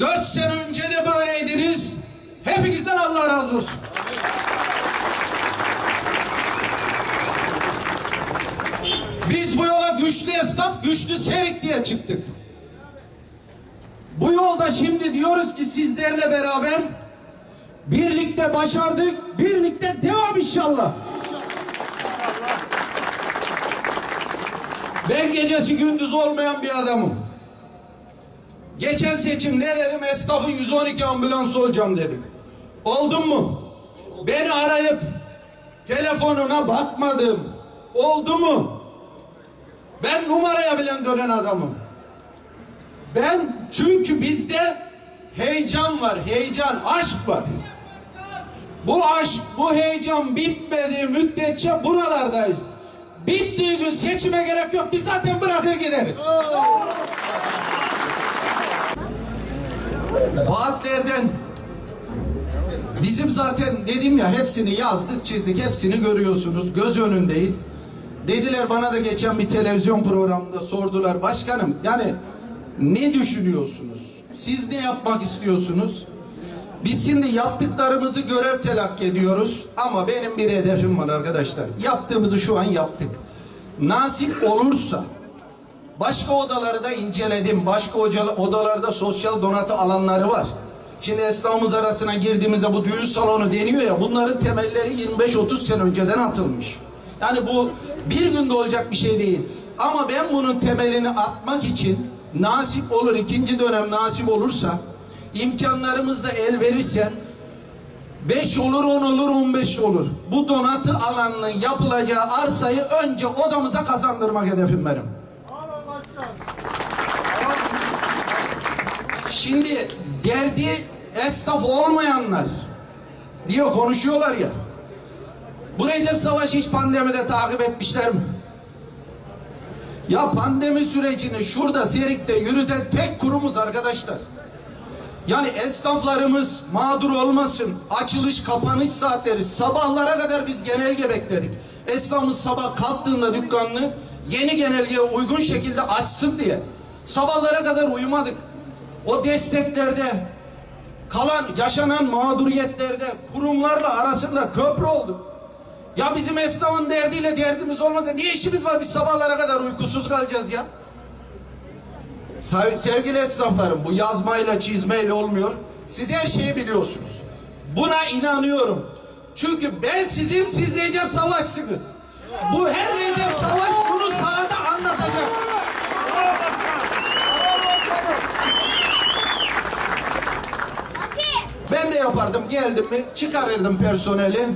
Dört sene önce de böyleydiniz. Hepinizden Allah razı olsun. Biz bu yola güçlü esnaf, güçlü serik diye çıktık. Bu yolda şimdi diyoruz ki sizlerle beraber birlikte başardık, birlikte devam inşallah. Ben gecesi gündüz olmayan bir adamım. Geçen seçim ne dedim? Esnafın 112 ambulans olacağım dedim. Oldum mu? Beni arayıp telefonuna bakmadım. Oldu mu? Ben numaraya bilen dönen adamım. Ben çünkü bizde heyecan var, heyecan, aşk var. Bu aşk, bu heyecan bitmediği müddetçe buralardayız. Bittiği gün seçime gerek yok. Biz zaten bırakır gideriz. Vaatlerden bizim zaten dedim ya hepsini yazdık, çizdik, hepsini görüyorsunuz. Göz önündeyiz. Dediler bana da geçen bir televizyon programında sordular. Başkanım yani ne düşünüyorsunuz? Siz ne yapmak istiyorsunuz? Biz şimdi yaptıklarımızı görev telakki ediyoruz ama benim bir hedefim var arkadaşlar. Yaptığımızı şu an yaptık. Nasip olursa başka odaları da inceledim. Başka odalarda sosyal donatı alanları var. Şimdi esnafımız arasına girdiğimizde bu düğün salonu deniyor ya bunların temelleri 25-30 sene önceden atılmış. Yani bu bir günde olacak bir şey değil. Ama ben bunun temelini atmak için nasip olur ikinci dönem nasip olursa imkanlarımız da el verirse 5 olur 10 olur 15 olur. Bu donatı alanının yapılacağı arsayı önce odamıza kazandırmak hedefim benim. Şimdi derdi esnaf olmayanlar diyor konuşuyorlar ya. Bu Recep Savaş hiç pandemide takip etmişler mi? Ya pandemi sürecini şurada Serik'te yürüten tek kurumuz arkadaşlar. Yani esnaflarımız mağdur olmasın. Açılış kapanış saatleri sabahlara kadar biz genelge bekledik. Esnafımız sabah kalktığında dükkanını yeni genelgeye uygun şekilde açsın diye. Sabahlara kadar uyumadık. O desteklerde kalan yaşanan mağduriyetlerde kurumlarla arasında köprü olduk. Ya bizim esnafın derdiyle derdimiz olmasa ne işimiz var biz sabahlara kadar uykusuz kalacağız ya. Sev- Sevgili esnaflarım bu yazmayla çizmeyle olmuyor. Siz her şeyi biliyorsunuz. Buna inanıyorum. Çünkü ben sizim siz Recep Savaş'sınız. Bu her Recep Savaş bunu sahada anlatacak. Ben de yapardım geldim mi çıkarırdım personeli.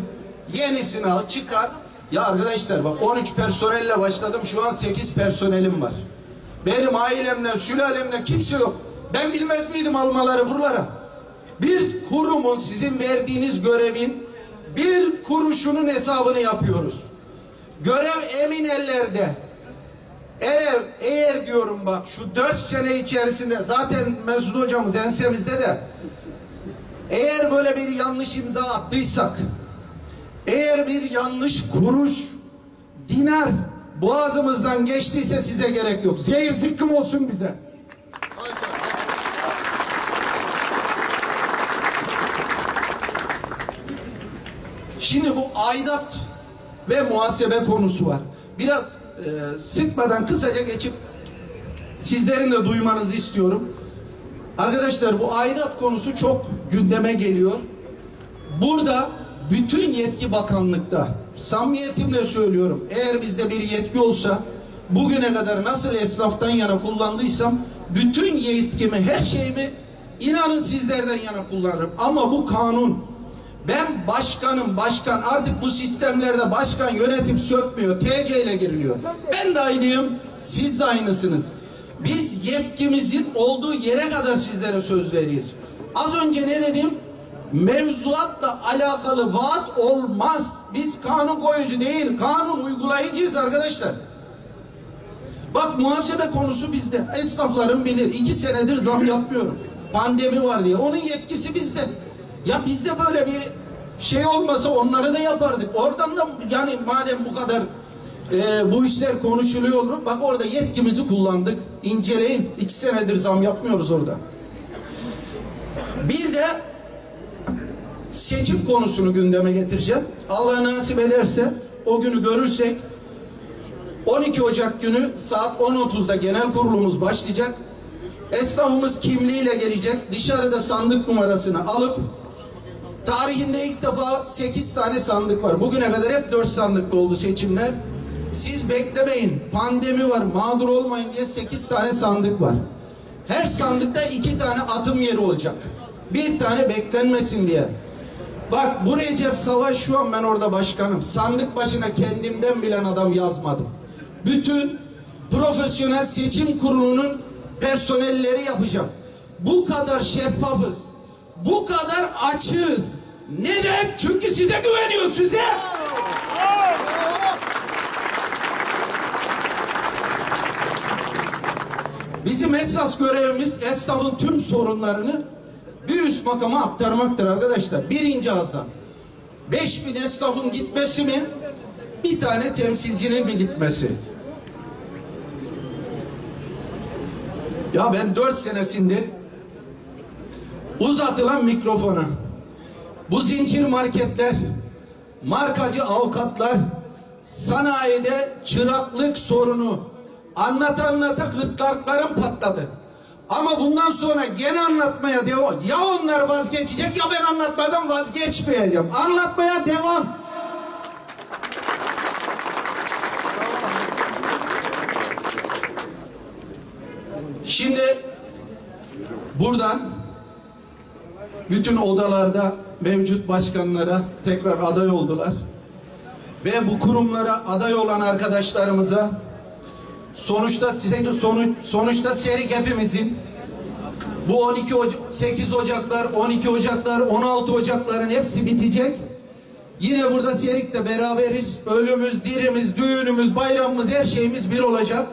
Yenisini al çıkar. Ya arkadaşlar bak 13 personelle başladım şu an 8 personelim var. Benim ailemden, sülalemden kimse yok. Ben bilmez miydim almaları buralara? Bir kurumun sizin verdiğiniz görevin bir kuruşunun hesabını yapıyoruz. Görev emin ellerde. Eğer, eğer diyorum bak şu dört sene içerisinde zaten Mesut hocamız ensemizde de eğer böyle bir yanlış imza attıysak eğer bir yanlış kuruş dinar boğazımızdan geçtiyse size gerek yok. Zehir zıkkım olsun bize. Şimdi bu aidat ve muhasebe konusu var. Biraz e, sıkmadan kısaca geçip sizlerin de duymanızı istiyorum. Arkadaşlar bu aidat konusu çok gündeme geliyor. Burada bütün yetki bakanlıkta. Samimiyetimle söylüyorum. Eğer bizde bir yetki olsa bugüne kadar nasıl esnaftan yana kullandıysam bütün yetkimi, her şeyimi inanın sizlerden yana kullanırım. Ama bu kanun ben başkanım, başkan artık bu sistemlerde başkan yönetim sökmüyor. TC ile giriliyor. Ben de aynıyım, siz de aynısınız. Biz yetkimizin olduğu yere kadar sizlere söz veriyoruz. Az önce ne dedim? Mevzuatla alakalı vaat olmaz. Biz kanun koyucu değil, kanun uygulayıcıyız arkadaşlar. Bak muhasebe konusu bizde. Esnafların bilir. İki senedir zam yapmıyorum. Pandemi var diye. Onun yetkisi bizde. Ya bizde böyle bir şey olmasa onları da yapardık. Oradan da yani madem bu kadar e, bu işler konuşuluyor. Bak orada yetkimizi kullandık. İnceleyin. İki senedir zam yapmıyoruz orada. Bir de seçim konusunu gündeme getireceğim. Allah nasip ederse o günü görürsek 12 Ocak günü saat 10.30'da genel kurulumuz başlayacak. Esnafımız kimliğiyle gelecek. Dışarıda sandık numarasını alıp tarihinde ilk defa 8 tane sandık var. Bugüne kadar hep 4 sandıklı oldu seçimler. Siz beklemeyin. Pandemi var. Mağdur olmayın diye 8 tane sandık var. Her sandıkta 2 tane atım yeri olacak. Bir tane beklenmesin diye. Bak bu Recep Savaş şu an ben orada başkanım. Sandık başına kendimden bilen adam yazmadım. Bütün profesyonel seçim kurulunun personelleri yapacak. Bu kadar şeffafız. Bu kadar açığız. Neden? Çünkü size güveniyor size. Bizim esas görevimiz esnafın tüm sorunlarını bir üst makama aktarmaktır arkadaşlar. Birinci ağızdan. 5000 esnafın gitmesi mi? Bir tane temsilcinin mi gitmesi? Ya ben dört senesindir uzatılan mikrofona bu zincir marketler, markacı avukatlar, sanayide çıraklık sorunu anlata anlata gırtlaklarım patladı. Ama bundan sonra gene anlatmaya devam. Ya onlar vazgeçecek ya ben anlatmadan vazgeçmeyeceğim. Anlatmaya devam. Şimdi buradan bütün odalarda mevcut başkanlara tekrar aday oldular. Ve bu kurumlara aday olan arkadaşlarımıza sonuçta sonuç, sonuçta serik hepimizin bu 12 Oca- 8 Ocaklar, 12 Ocaklar, 16 Ocakların hepsi bitecek. Yine burada Serik'te beraberiz. Ölümüz, dirimiz, düğünümüz, bayramımız her şeyimiz bir olacak.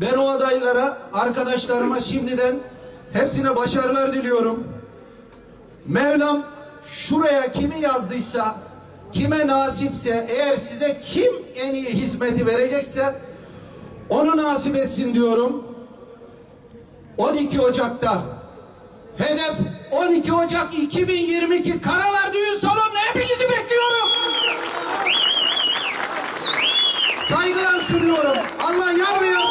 Ben o adaylara, arkadaşlarıma şimdiden hepsine başarılar diliyorum. Mevlam şuraya kimi yazdıysa, kime nasipse, eğer size kim en iyi hizmeti verecekse onu nasip etsin diyorum. 12 Ocak'ta hedef 12 Ocak 2022 Karalar Düğün Salonu'na hepinizi bekliyorum. Saygılar sunuyorum. Allah yar ve yardımcınız